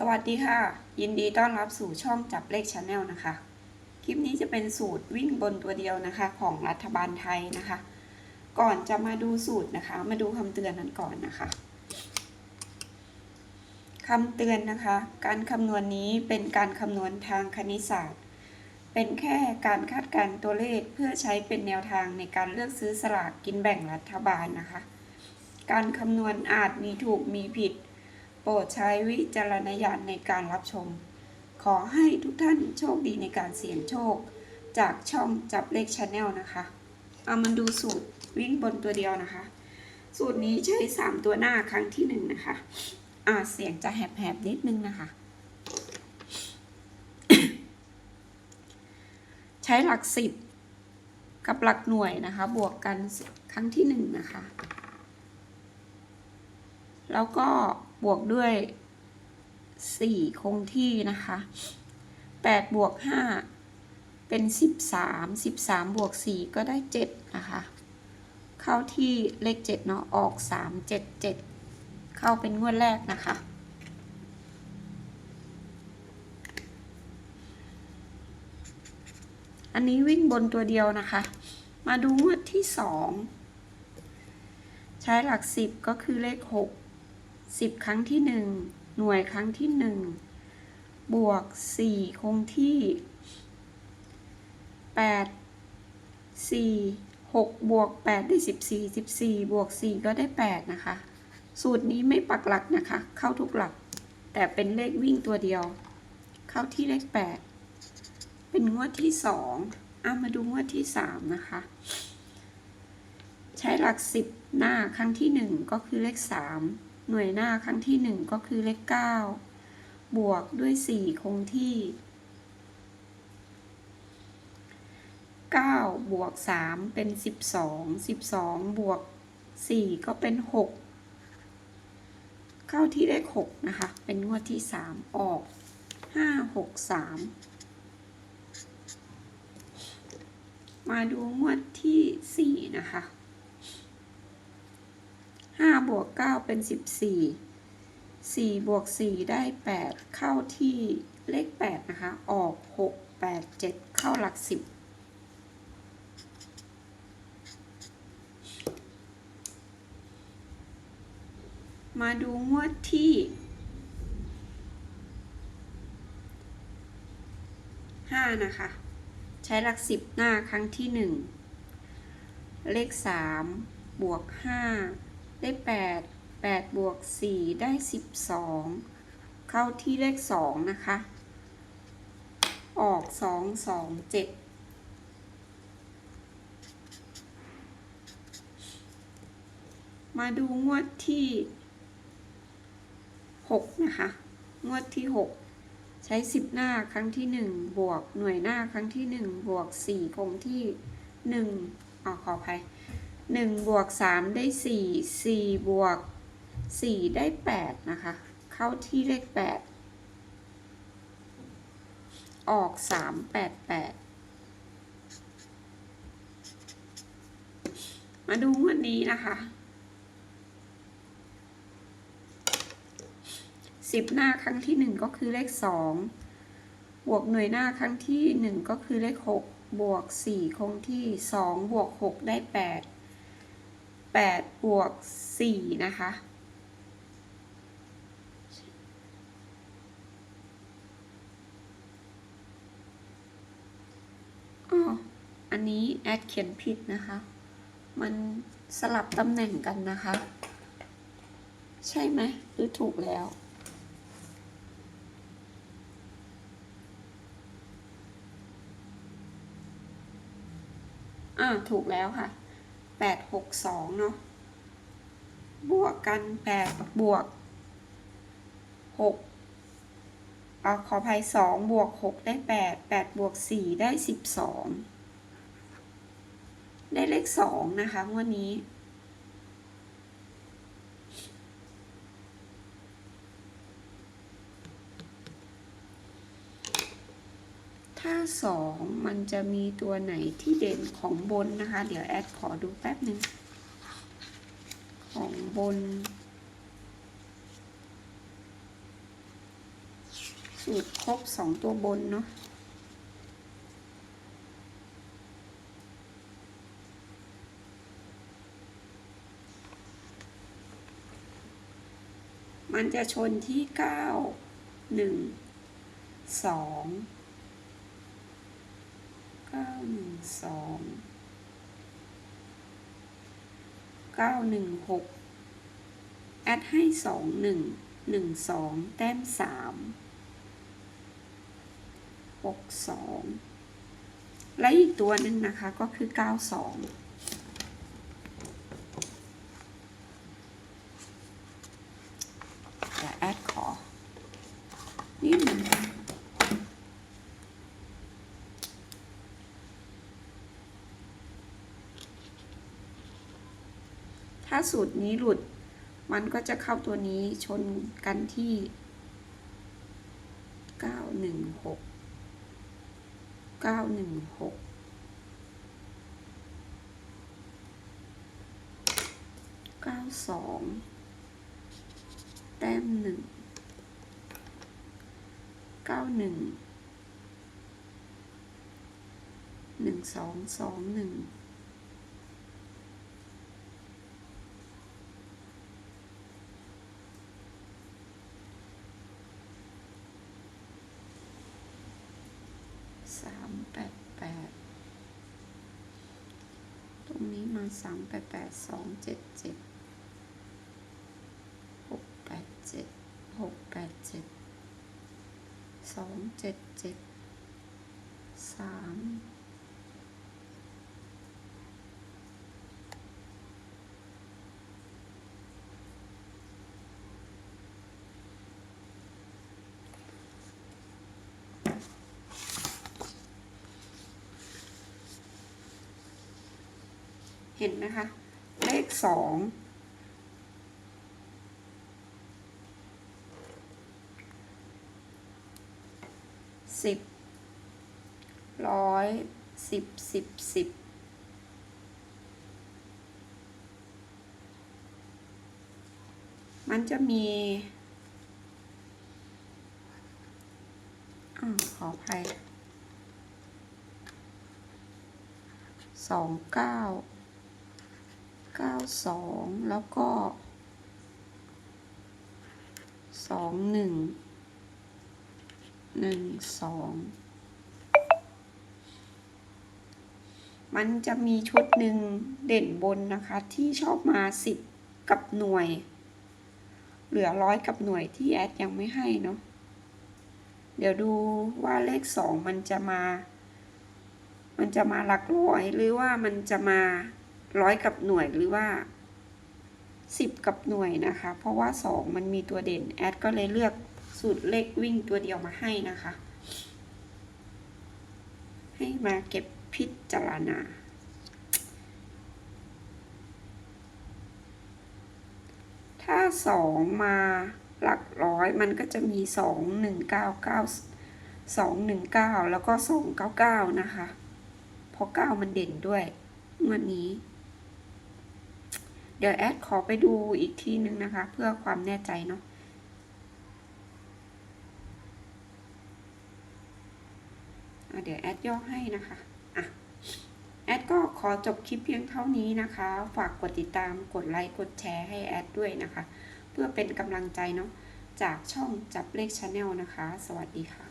สวัสดีค่ะ ยินดีต้อนรับสู่ช่องจับเลขชาแนลนะคะ คลิปนี้จะเป็นสูตรวิ่งบนตัวเดียวนะคะ ของรัฐบาลไทยนะคะ ก่อนจะมาดูสูตรนะคะ มาดูคำเตือนนั้นก่อนนะคะคำเตือนนะคะ การคำนวณนี้เป็นการคำนวณทางคณิตศาสตร์ เป็นแค่การคาดการณ์ตัวเลขเพื่อใช้เป็นแนวทางในการเลือกซื้อสลากกินแบ่งรัฐบาลนะคะ การคำนวณอาจมีถูกมีผิด ปรดใช้วิจารณญาณในการรับชม ขอให้ทุกท่านโชคดีในการเสี่ยงโชค จากช่องจับเลขชาแนลนะคะ เอามาดูสูตรวิ่งบนตัวเดียวนะคะ สูตรนี้ใช้ 3 ตัวหน้าครั้งที่ 1 นะคะ อ่าเสียงจะแหบๆนิดนึงนะคะ ใช้หลักสิบกับหลักหน่วยนะคะ บวกกันครั้งที่ 1 นะคะ แล้วก็ บวกด้วย 4 คงที่นะคะ 8 บวก 5 เป็น 13 13 บวก 4 ก็ได้ 7 นะคะ เข้าที่เลข 7 เนาะออก 3 7 7 เข้าเป็นงวดแรกนะคะ อันนี้วิ่งบนตัวเดียวนะคะ มาดูงวดที่ 2 ใช้หลัก 10 ก็คือเลข 6 10 ครั้งที่ 1 หน่วยครั้งที่ 1 บวก 4 คงที่ 8 4 6 บวก 8 ได้ 14 14 บวก 4 ก็ได้ 8 นะคะ สูตรนี้ไม่ปักหลักนะคะ เข้าทุกหลัก แต่เป็นเลขวิ่งตัวเดียว เข้าที่เลข 8 เป็นงวดที่ 2อะมาดูงวดที่ 3 นะคะ ใช้หลัก 10 หน้าครั้งที่ 1 ก็คือเลข 3 หน่วยหน้าครั้งที่ 1 ก็คือเลข 9 บวกด้วย 4 คงที่ 9 บวก 3 เป็น 12 12 บวก 4 ก็เป็น 6 เข้าที่เลข 6 นะคะ เป็นงวดที่ 3 ออก 5 6 3มาดูงวดที่ 4 นะคะ ห้าบวกเก้าเป็นสิบสี่สี่บวกสี่ได้แปดเข้าที่เลขแปดนะคะ ออกหกแปดเจ็ดเข้าหลักสิบมาดูงวดที่ห้านะคะ ใช้หลักสิบหน้าครั้งที่หนึ่งเลขสามบวกห้า ได้ 8 8 บวก 4 ได้ 12 เข้าที่เลข 2 นะคะ ออก 2 2 7 มาดูงวดที่ 6 นะคะ งวดที่ 6 ใช้ 10 หน้าครั้งที่ 1 บวกหน่วยหน้าครั้งที่ 1 บวก 4 คงที่ 1อ๋อขออภัย 1บวก3ได้ 4 4บวก4ได้ 8 นะคะ เข้าที่เลข 8 ออก 3 8 8 มาดูงวดนี้นะคะสิบหน้าครั้งที่หนึ่งก็คือเลขสองบวกหน่วยหน้าครั้งที่หนึ่งก็คือเลขหกบวกสี่คงที่สองบวกหกได้แปดแปดบวกสี่นะคะอ๋ออันนี้แอดเขียนผิดนะคะ มันสลับตำแหน่งกันนะคะ ใช่ไหมหรือถูกแล้วอ่าถูกแล้วค่ะ แปดหกสองเนาะ บวกกันแปดบวกหกเอาขอภัยสองบวกหกได้แปดแปดบวกสี่ได้สิบสองได้เลขสองนะคะงวันนี้ ถ้า 2 มันจะมีตัวไหนที่เด่นของบนนะคะ เดี๋ยวแอดขอดูแป๊บหนึ่งของบน สูตรครบ 2 ตัวบนเนาะมันจะชนที่ 9 1 2 สองเก้าหนึ่งหกแอดให้สองหนึ่งหนึ่งสองแต้มสามหกสองและอีกตัวหนึ่งนะคะก็คือเก้าสอง แต่แอดขอ นี่มัน ถ้าสูตรนี้หลุด มันก็จะเข้าตัวนี้ชนกันที่เก้าหนึ่งหกเก้าหนึ่งหกเก้าสองแต้มหนึ่งเก้าหนึ่งหนึ่งสองสองหนึ่ง สาม แปดแปดตรงนี้มาสามแปดแปดสองเจ็ดเจ็ดหกแปดเจ็ดหกแปดเจ็ดสองเจ็ดเจ็ดสาม เห็นนะคะ เลขสองสิบร้อยสิบสิบสิบมันจะมีอขออภัยสองเก้า เก้าสองแล้วก็สองหนึ่งหนึ่งสองมันจะมีชุดหนึ่งเด่นบนนะคะ ที่ชอบมาสิบกับหน่วย เหลือร้อยกับหน่วยที่แอดยังไม่ให้เนาะเดี๋ยวดูว่าเลขสองมันจะมา มันจะมาหลักร้อยหรือว่ามันจะมา ร้อยกับหน่วยหรือว่าสิบกับหน่วยนะคะ เพราะว่าสองมันมีตัวเด่นแอดก็เลยเลือกสูตรเลขวิ่งตัวเดียวมาให้นะคะ ให้มาเก็บพิจารณา ถ้าสองมาหลักร้อยมันก็จะมีสองหนึ่งเก้าเก้าสองหนึ่งเก้าแล้วก็สองเก้าเก้านะคะ เพราะเก้ามันเด่นด้วยงวันนี้ เดี๋ยวแอดขอไปดูอีกทีนึงนะคะ เพื่อความแน่ใจเนาะเดี๋ยวแอดย่อให้นะคะอะแอดก็ขอจบคลิปเพียงเท่านี้นะคะ ฝากกดติดตามกดไลค์กดแชร์ให้แอดด้วยนะคะ เพื่อเป็นกำลังใจเนาะจากช่องจับเลขชาแนลนะคะ สวัสดีค่ะ